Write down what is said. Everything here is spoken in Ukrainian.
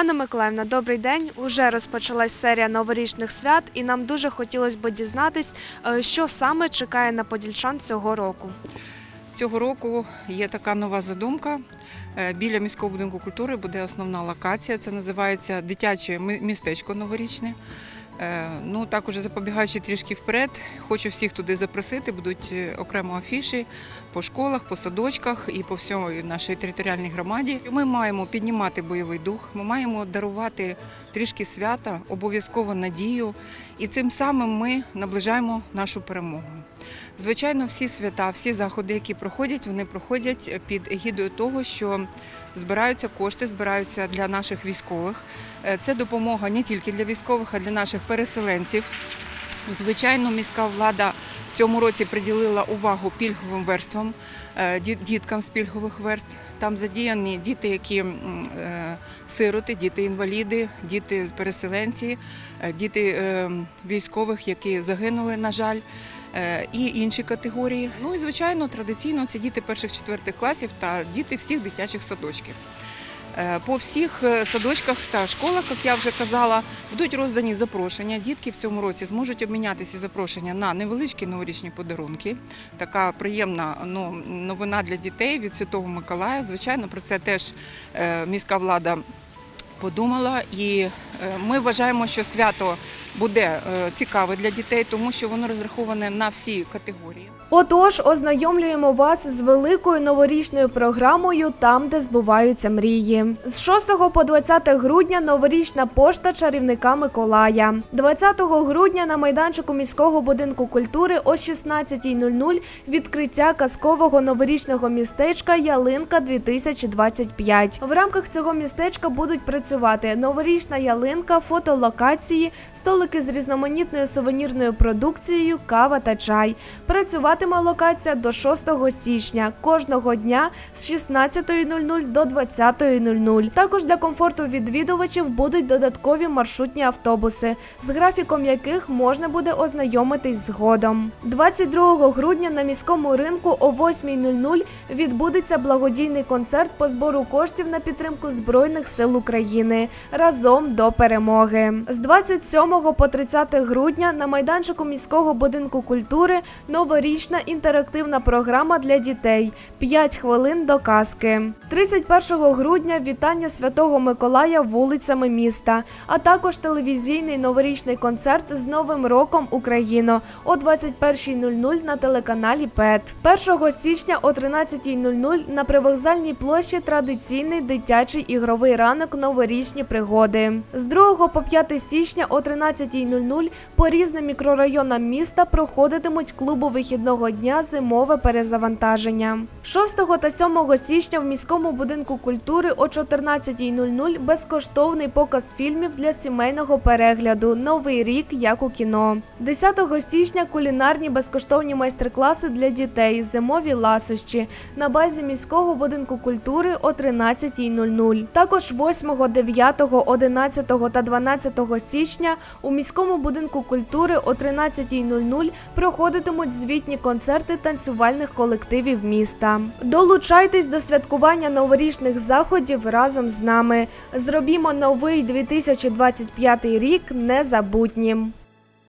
Анна Миколаївна, добрий день. Уже розпочалась серія новорічних свят, і нам дуже хотілося б дізнатись, е, що саме чекає на подільчан цього року. Цього року є така нова задумка. Е, Біля міського будинку культури буде основна локація. Це називається дитяче містечко новорічне. Е, Ну так уже запобігаючи трішки вперед, хочу всіх туди запросити. Будуть е, окремо афіші по школах, по садочках і по всьому нашій територіальній громаді. Ми маємо піднімати бойовий дух. Ми маємо дарувати трішки свята, обов'язково надію, і цим самим ми наближаємо нашу перемогу. Звичайно, всі свята, всі заходи, які проходять, вони проходять під егідою того, що збираються кошти, збираються для наших військових. Е, Це допомога не тільки для військових, а для наших переселенців. Звичайно, міська влада в цьому році приділила увагу пільговим верствам, е, діткам з пільгових верств. Там задіяні діти, які е, сироти, діти-інваліди, діти переселенці, е, діти е, військових, які загинули, на жаль. Е, І інші категорії. Ну і звичайно, традиційно це діти перших четвертих класів та діти всіх дитячих садочків. Е, По всіх е, садочках та школах, як я вже казала, будуть роздані запрошення. Дітки в цьому році зможуть обмінятися запрошення на невеличкі новорічні подарунки. Така приємна ну, новина для дітей від Святого Миколая. Звичайно, про це теж міська влада подумала. І е, ми вважаємо, що свято буде е, цікаве для дітей, тому що воно розраховане на всі категорії. Отож, ознайомлюємо вас з великою новорічною програмою там, де збуваються мрії. З 6 по 20 грудня новорічна пошта чарівника Миколая. 20 грудня на майданчику міського будинку культури о 16.00 відкриття казкового новорічного містечка Ялинка 2025. В рамках цього містечка будуть працювати новорічна ялинка, фотолокації, столики з різноманітною сувенірною продукцією, кава та чай. Працюватиме локація до 6 січня кожного дня з 16.00 до 20.00. Також для комфорту відвідувачів будуть додаткові маршрутні автобуси, з графіком яких можна буде ознайомитись згодом. 22 грудня на міському ринку о 8.00 відбудеться благодійний концерт по збору коштів на підтримку Збройних сил України разом до перемоги. З 27 по 30 грудня на майданчику міського будинку культури новорічна інтерактивна програма для дітей 5 хвилин до казки. 31 грудня вітання Святого Миколая вулицями міста, а також телевізійний новорічний концерт з Новим роком Україно о 21.00 на телеканалі ПЕТ. 1 січня о 13.00 на привокзальній площі традиційний дитячий ігровий ранок новорічні пригоди. З 2 по 5 січня о 13.00 по різним мікрорайонам міста проходитимуть клубу вихідного дня зимове перезавантаження. 6 та 7 січня в міському будинку культури о 14.00 безкоштовний показ фільмів для сімейного перегляду Новий рік як у кіно. 10 січня кулінарні безкоштовні майстер-класи для дітей зимові ласощі на базі міського будинку культури о 13.00. Також 8, 9, 11 та 12 січня у міському будинку культури о 13.00 проходитимуть звітні концерти танцювальних колективів міста. Долучайтесь до святкування новорічних заходів разом з нами. Зробімо новий 2025 рік незабутнім.